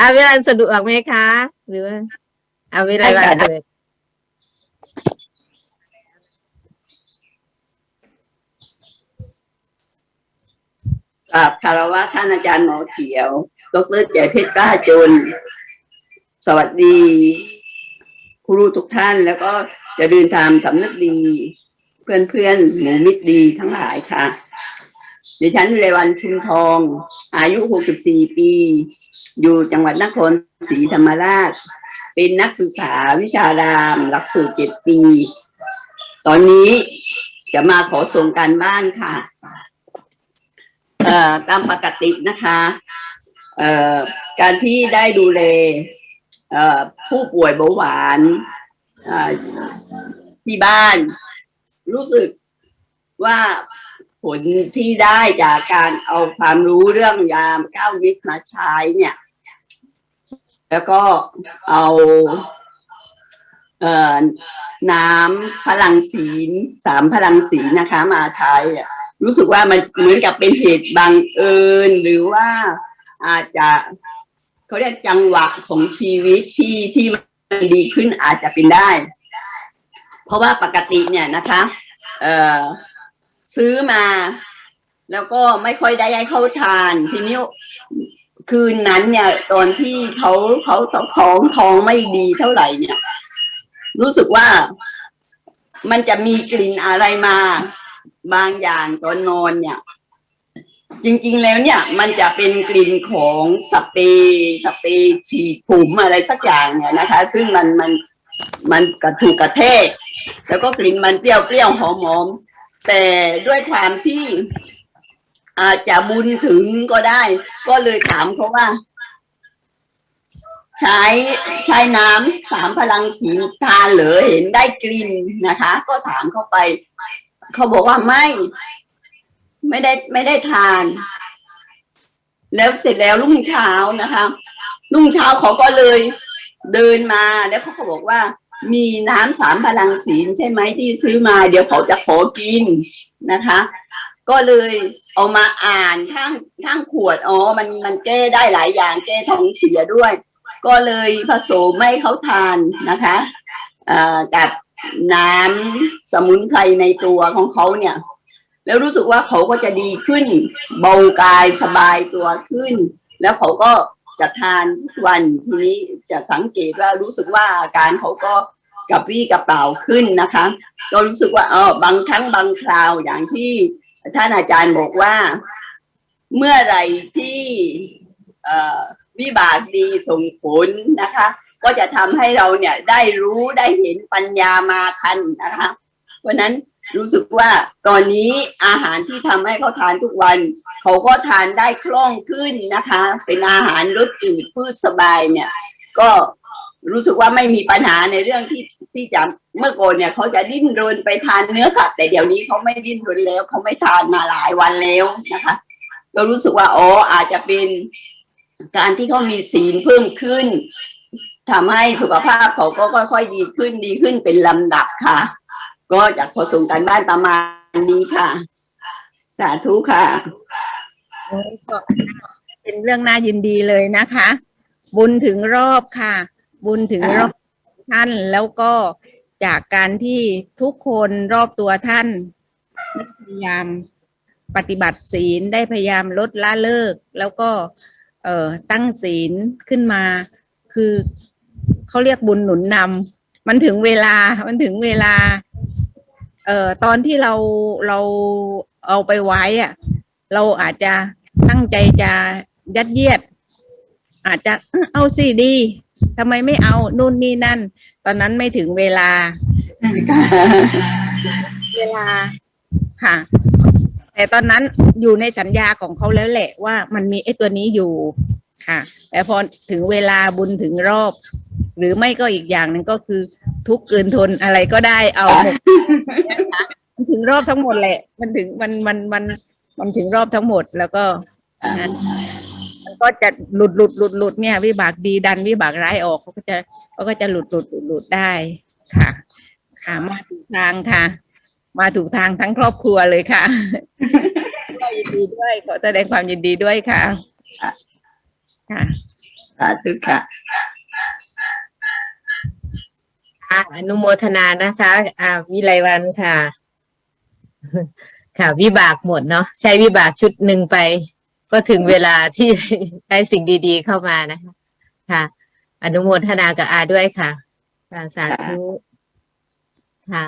อาเวิรันสะดวกไหมคะ หรือว่าอาวิรันว่าเลยกราบคารวะท่านอาจารย์หมอเขียวดรใจเพชรกล้าจน สวัสดีครูทุกท่านแล้วก็จะเดินทางสำนึกดี เพื่อนเพื่อนหมูมิตรดีทั้งหลายค่ะ ดิฉันวิไลวันชุมทอง อายุ 64 ปี อยู่จังหวัดนครศรีธรรมราช เป็นนักศึกษาวิชาราม หลักสูตร7ปี ตอนนี้จะมาขอส่งการบ้านค่ะ เอ่อตามปกตินะคะ เอ่อการที่ได้ดูแลเอ่อผู้ป่วยเบาหวานอ่อที่บ้าน รู้สึกว่า ผลที่ได้จากการเอาความรู้เรื่องยามเก้าวิทมาใช้เนี่ย แล้วก็เอาเอ่อน้ำพลังศีลสามพลังศีลนะคะ มาใช้อะรู้สึกว่ามันเหมือนกับเป็นเหตุบังเอิญหรือว่าอาจจะเขาเรียกจังหวะของชีวิตที่ที่มันดีขึ้นอาจจะเป็นได้ เพราะว่าปกติเนี่ยนะคะ เอ่อ ซื้อมา แล้วก็ไม่ค่อยได้ให้เขาทาน ทีนี้คืนนั้นเนี่ย ตอนที่เขาเขาท้องท้องไม่ดีเท่าไหร่เนี่ย รู้สึกว่ามันจะมีกลิ่นอะไรมา บางอย่างตอนนอนเนี่ย จริงๆแล้วเนี่ย มันจะเป็นกลิ่นของสเปรย์สเปรย์ฉีดผมอะไรสักอย่างเนี่ยนะคะ ซึ่งมันมันมันกระถูกกระเทกแล้วก็กลิ่นมันเปรี้ยวเปรี้ยวหอมหอม แต่ด้วยความที่อาจจะบุญถึงก็ได้ ก็เลยถามเขาว่า ใช้ใช้น้ำสามพลังสีทานเหรอเห็นได้กลิ่นนะคะ ก็ถามเข้าไป เขาบอกว่าไม่ ไม่ได้ไม่ได้ทาน แล้วเสร็จแล้วรุ่งเช้านะคะ รุ่งเช้าเขาก็เลยเดินมาแล้วเขาก็บอกว่า มีน้ำสามพลังศีลใช่ไหมที่ซื้อมา เดี๋ยวเขาจะขอกินนะคะ ก็เลยเอามาอ่านข้างข้างขวดอ๋อมันมันแก้ได้หลายอย่างแก้ท้องเสียด้วย ก็เลยผสมให้เขาทานนะคะเอ่อกับน้ำสมุนไพรในตัวของเขาเนี่ย แล้วรู้สึกว่าเขาก็จะดีขึ้น เบากายสบายตัวขึ้น แล้วเขาก็ จะทานทุกวันทีนี้จะสังเกตว่ารู้สึกว่าอาการเขาก็กระปรี้กระเป๋าขึ้นนะคะ ก็รู้สึกว่าเออบางครั้งบางคราวอย่างที่ท่านอาจารย์บอกว่า เมื่อไรที่วิบากดีส่งผลนะคะ ก็จะทำให้เราเนี่ยได้รู้ได้เห็นปัญญามาทันนะคะ เพราะนั้น รู้สึกว่าตอนนี้อาหารที่ทำให้เขาทานทุกวัน เขาก็ทานได้คล่องขึ้นนะคะ เป็นอาหารรสจืดพืชสบายเนี่ย ก็รู้สึกว่าไม่มีปัญหาในเรื่องที่ที่จะเมื่อก่อนเนี่ยเขาจะดิ้นรนไปทานเนื้อสัตว์แต่เดี๋ยวนี้เขาไม่ดิ้นรนแล้วเขาไม่ทานมาหลายวันแล้วนะคะ ก็รู้สึกว่าอ๋ออาจจะเป็นการที่เขามีศีลเพิ่มขึ้นทำให้สุขภาพเขาก็ค่อยๆดีขึ้นดีขึ้นเป็นลำดับค่ะ ก็จากขอส่งการบ้านประมาณนี้ค่ะ สาธุค่ะก็เป็นเรื่องน่ายินดีเลยนะคะ บุญถึงรอบค่ะ บุญถึงรอบท่านแล้วก็จากการที่ทุกคนรอบตัวท่านพยายามปฏิบัติศีลได้พยายามลดละเลิก แล้วก็เอ่อตั้งศีลขึ้นมา คือเขาเรียกบุญหนุนนำมันถึงเวลามันถึงเวลา เอ่อตอนที่เราเราเอาไปไว้อะเราอาจจะตั้งใจจะยัดเยียด อาจจะเอ้อเอาสิดีทำไมไม่เอานู่นนี่นั่น ตอนนั้นไม่ถึงเวลา เวลาค่ะ แต่ตอนนั้นอยู่ในสัญญาของเขาแล้วแหละว่ามันมีไอ้ตัวนี้อยู่ค่ะ แต่พอถึงเวลาบุญถึงรอบ หรือไม่ก็อีกอย่างหนึ่งก็คือ ทุกข์เกินทนอะไรก็ได้เอาหมดมันถึงรอบทั้งหมดแหละ มันถึงมันมันมันมันถึงรอบทั้งหมดแล้วก็มันก็จะหลุดหลุดหลุดหลุดเนี่ย วิบากดีดันวิบากร้ายออกเขาก็จะเขาก็จะหลุดหลุดหลุดหลุดได้ค่ะ ค่ะมาถูกทางค่ะ มาถูกทางทั้งครอบครัวเลยค่ะก็ยินดีด้วยขอแสดงความยินดีด้วยค่ะ ค่ะสาธุค่ะ อนุโมทนานะคะ อ่าวิไลวันค่ะ ค่ะ วิบากหมดเนาะใช้วิบากชุดหนึ่งไป ก็ถึงเวลาที่ได้สิ่งดี ๆ เข้ามานะคะ ค่ะ อนุโมทนากับอาด้วยค่ะสาธุค่ะ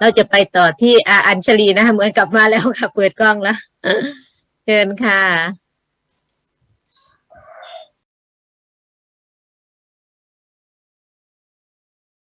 เราจะไปต่อที่อาอัญชลีนะคะเหมือนกลับมาแล้วค่ะ เปิดกล้องแล้วเชิญค่ะ